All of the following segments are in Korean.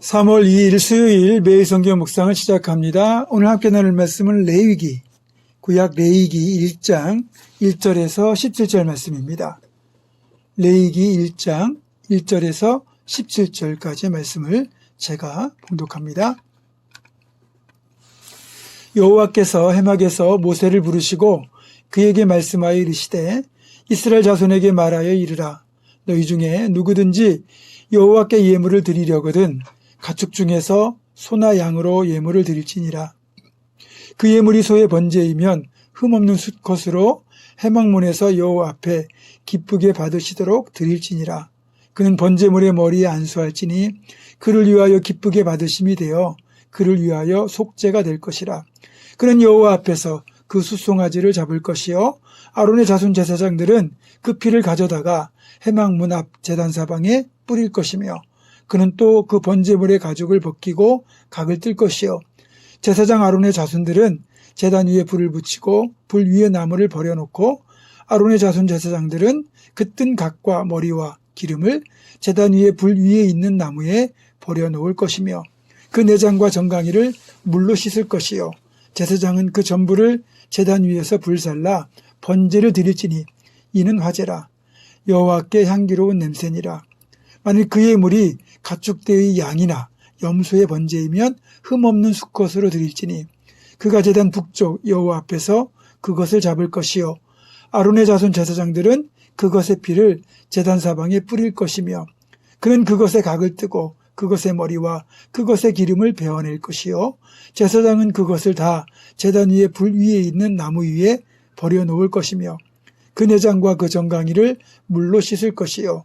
3월 2일 수요일 매일 성경 묵상을 시작합니다. 오늘 함께 나눌 말씀은 레위기, 구약 레위기 1장 1절에서 17절 말씀입니다. 레위기 1장 1절에서 17절까지의 말씀을 제가 봉독합니다. 여호와께서 해막에서 모세를 부르시고 그에게 말씀하여 이르시되 이스라엘 자손에게 말하여 이르라 너희 중에 누구든지 여호와께 예물을 드리려거든 가축 중에서 소나 양으로 예물을 드릴지니라. 그 예물이 소의 번제이면 흠없는 수컷으로 해막문에서 여호와 앞에 기쁘게 받으시도록 드릴지니라. 그는 번제물의 머리에 안수할지니 그를 위하여 기쁘게 받으심이 되어 그를 위하여 속죄가 될 것이라. 그는 여호와 앞에서 그 수송아지를 잡을 것이요 아론의 자손 제사장들은 그 피를 가져다가 해막문 앞 제단 사방에 뿌릴 것이며 그는 또 그 번제물의 가죽을 벗기고 각을 뜰 것이요. 제사장 아론의 자손들은 제단 위에 불을 붙이고 불 위에 나무를 버려놓고 아론의 자손 제사장들은 그 뜬 각과 머리와 기름을 제단 위에 불 위에 있는 나무에 버려놓을 것이며 그 내장과 정강이를 물로 씻을 것이요. 제사장은 그 전부를 제단 위에서 불살라 번제를 드릴지니 이는 화제라. 여호와께 향기로운 냄새니라 만일 그의 물이 가축대의 양이나 염소의 번제이면 흠없는 수컷으로 드릴지니 그가 제단 북쪽 여호와 앞에서 그것을 잡을 것이요. 아론의 자손 제사장들은 그것의 피를 제단 사방에 뿌릴 것이며 그는 그것의 각을 뜨고 그것의 머리와 그것의 기름을 베어낼 것이요. 제사장은 그것을 다 제단 위에 불 위에 있는 나무 위에 버려 놓을 것이며 그 내장과 그 정강이를 물로 씻을 것이요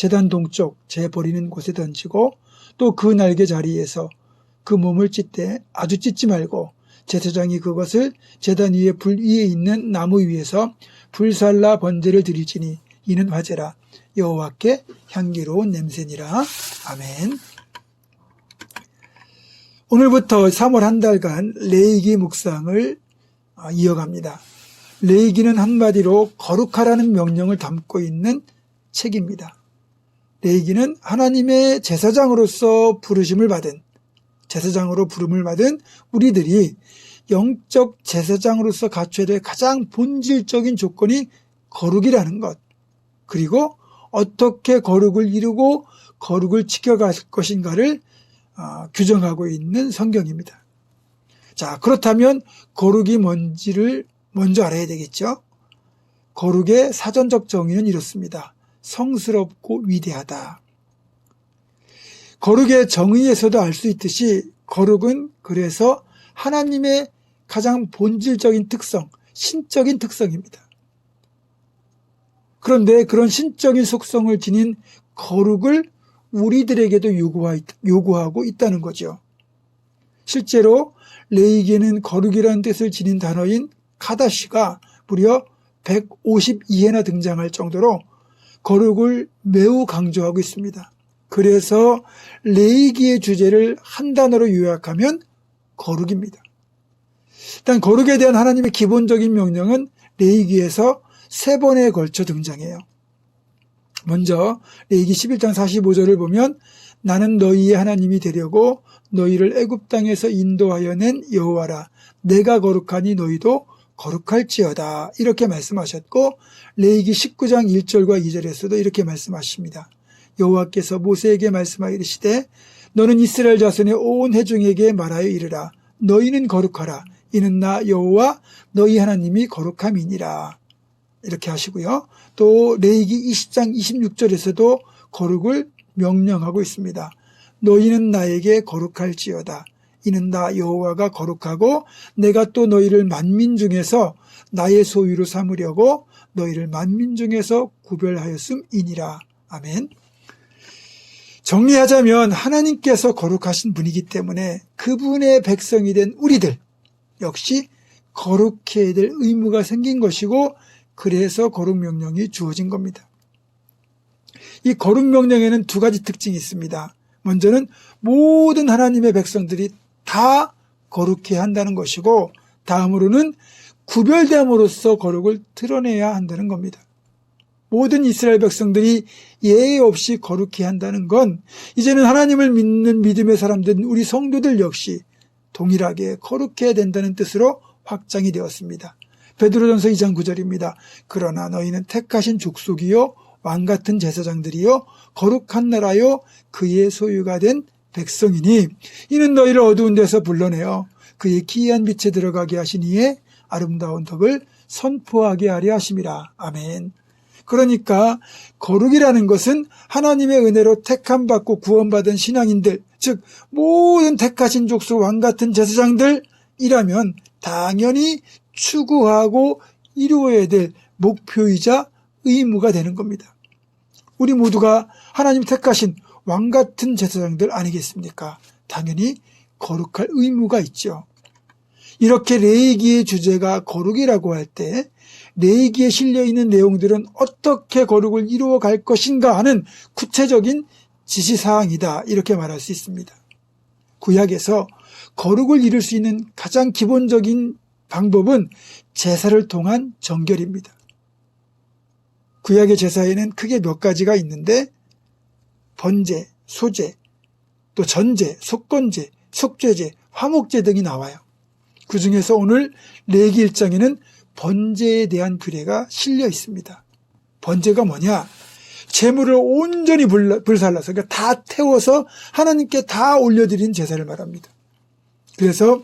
제단 동쪽 재 버리는 곳에 던지고 또 그 날개 자리에서 그 몸을 찢되 아주 찢지 말고 제사장이 그것을 제단 위에 불 위에 있는 나무 위에서 불살라 번제를 드리지니 이는 화제라 여호와께 향기로운 냄새니라 아멘. 오늘부터 3월 한 달간 레이기 묵상을 어, 이어갑니다. 레이기는 한마디로 거룩하라는 명령을 담고 있는 책입니다. 레이기는 하나님의 제사장으로서 부르심을 받은 제사장으로 부름을 받은 우리들이 영적 제사장으로서 갖춰야 될 가장 본질적인 조건이 거룩이라는 것. 그리고 어떻게 거룩을 이루고 거룩을 지켜갈 것인가를 어, 규정하고 있는 성경입니다. 자, 그렇다면 거룩이 뭔지를 먼저 알아야 되겠죠? 거룩의 사전적 정의는 이렇습니다. 성스럽고 위대하다. 거룩의 정의에서도 알 수 있듯이 거룩은 그래서 하나님의 가장 본질적인 특성, 신적인 특성입니다. 그런데 그런 신적인 속성을 지닌 거룩을 우리들에게도 요구하고 있다는 거죠. 실제로 레이기에는 거룩이라는 뜻을 지닌 단어인 카다시가 무려 152회나 등장할 정도로 거룩을 매우 강조하고 있습니다. 그래서 레이기의 주제를 한 단어로 요약하면 거룩입니다. 일단 거룩에 대한 하나님의 기본적인 명령은 레이기에서 세 번에 걸쳐 등장해요. 먼저 레이기 11장 45절을 보면 나는 너희의 하나님이 되려고 너희를 애굽 땅에서 인도하여 낸 여호와라 내가 거룩하니 너희도 거룩할지어다 이렇게 말씀하셨고 레이기 19장 1절과 2절에서도 이렇게 말씀하십니다. 여호와께서 모세에게 말씀하여 이르시되 너는 이스라엘 자손의 온 회중에게 말하여 이르라 너희는 거룩하라 이는 나 여호와 너희 하나님이 거룩함이니라 이렇게 하시고요. 또 레이기 20장 26절에서도 거룩을 명령하고 있습니다. 너희는 나에게 거룩할지어다. 이는 나 여호와가 거룩하고 내가 또 너희를 만민 중에서 나의 소유로 삼으려고 너희를 만민 중에서 구별하였음이니라. 아멘. 정리하자면 하나님께서 거룩하신 분이기 때문에 그분의 백성이 된 우리들 역시 거룩해야 될 의무가 생긴 것이고 그래서 거룩 명령이 주어진 겁니다. 이 거룩 명령에는 두 가지 특징이 있습니다. 먼저는 모든 하나님의 백성들이 다 거룩해야 한다는 것이고 다음으로는 구별됨으로써 거룩을 드러내야 한다는 겁니다. 모든 이스라엘 백성들이 예외 없이 거룩해야 한다는 건 이제는 하나님을 믿는 믿음의 사람들 우리 성도들 역시 동일하게 거룩해야 된다는 뜻으로 확장이 되었습니다. 베드로전서 2장 9절입니다. 그러나 너희는 택하신 족속이요 왕 같은 제사장들이요 거룩한 나라요 그의 소유가 된 백성이니 이는 너희를 어두운 데서 불러내어 그의 기이한 빛에 들어가게 하신 이의 아름다운 덕을 선포하게 하려 하심이라. 아멘. 그러니까 거룩이라는 것은 하나님의 은혜로 택함 받고 구원받은 신앙인들, 즉 모든 택하신 족속 왕 같은 제사장들이라면 당연히 추구하고 이루어야 될 목표이자 의무가 되는 겁니다. 우리 모두가 하나님 택하신 왕 같은 제사장들 아니겠습니까? 당연히 거룩할 의무가 있죠. 이렇게 레이기의 주제가 거룩이라고 할 때 레이기에 실려 있는 내용들은 어떻게 거룩을 이루어 갈 것인가 하는 구체적인 지시 사항이다. 이렇게 말할 수 있습니다. 구약에서 거룩을 이룰 수 있는 가장 기본적인 방법은 제사를 통한 정결입니다. 구약의 제사에는 크게 몇 가지가 있는데 번제, 소제, 또 전제, 속건제, 속죄제, 화목제 등이 나와요. 그 중에서 오늘 레기 1장에는 번제에 대한 규례가 실려 있습니다. 번제가 뭐냐? 재물을 온전히 불- 불살라서 그러니까 다 태워서 하나님께 다 올려드린 제사를 말합니다. 그래서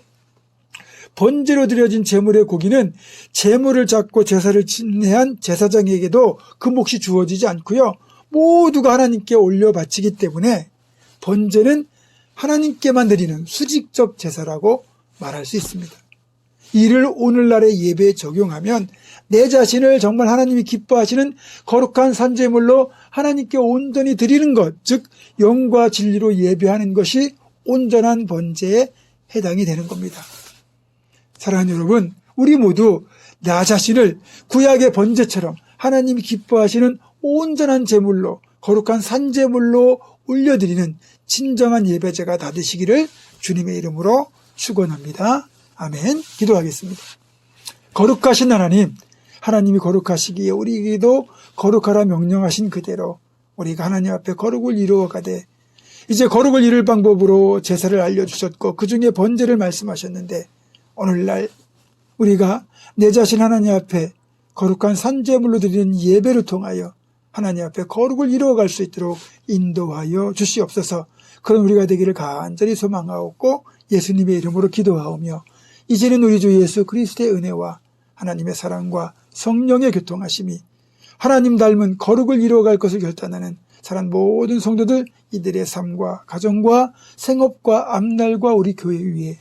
번제로 드려진 제물의 고기는 제물을 잡고 제사를 진행한 제사장에게도 그 몫이 주어지지 않고요. 모두가 하나님께 올려 바치기 때문에 번제는 하나님께만 드리는 수직적 제사라고 말할 수 있습니다. 이를 오늘날의 예배에 적용하면 내 자신을 정말 하나님이 기뻐하시는 거룩한 산제물로 하나님께 온전히 드리는 것, 즉 영과 진리로 예배하는 것이 온전한 번제에 해당이 되는 겁니다. 사랑하는 여러분, 우리 모두 나 자신을 구약의 번제처럼 하나님이 기뻐하시는 온전한 제물로 거룩한 산제물로 올려드리는 진정한 예배제가 다 되시기를 주님의 이름으로 축원합니다. 아멘. 기도하겠습니다. 거룩하신 하나님, 하나님이 거룩하시기에 우리에게도 거룩하라 명령하신 그대로 우리가 하나님 앞에 거룩을 이루어가되 이제 거룩을 이룰 방법으로 제사를 알려주셨고 그 중에 번제를 말씀하셨는데 오늘날 우리가 내 자신 하나님 앞에 거룩한 산제물로 드리는 예배를 통하여 하나님 앞에 거룩을 이루어갈 수 있도록 인도하여 주시옵소서 그런 우리가 되기를 간절히 소망하옵고 예수님의 이름으로 기도하오며 이제는 우리 주 예수 그리스도의 은혜와 하나님의 사랑과 성령의 교통하심이 하나님 닮은 거룩을 이루어갈 것을 결단하는 사랑 모든 성도들 이들의 삶과 가정과 생업과 앞날과 우리 교회 위에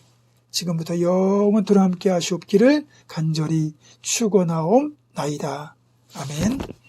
지금부터 영원토록 함께 하시옵기를 간절히 축원하옵나이다. 아멘.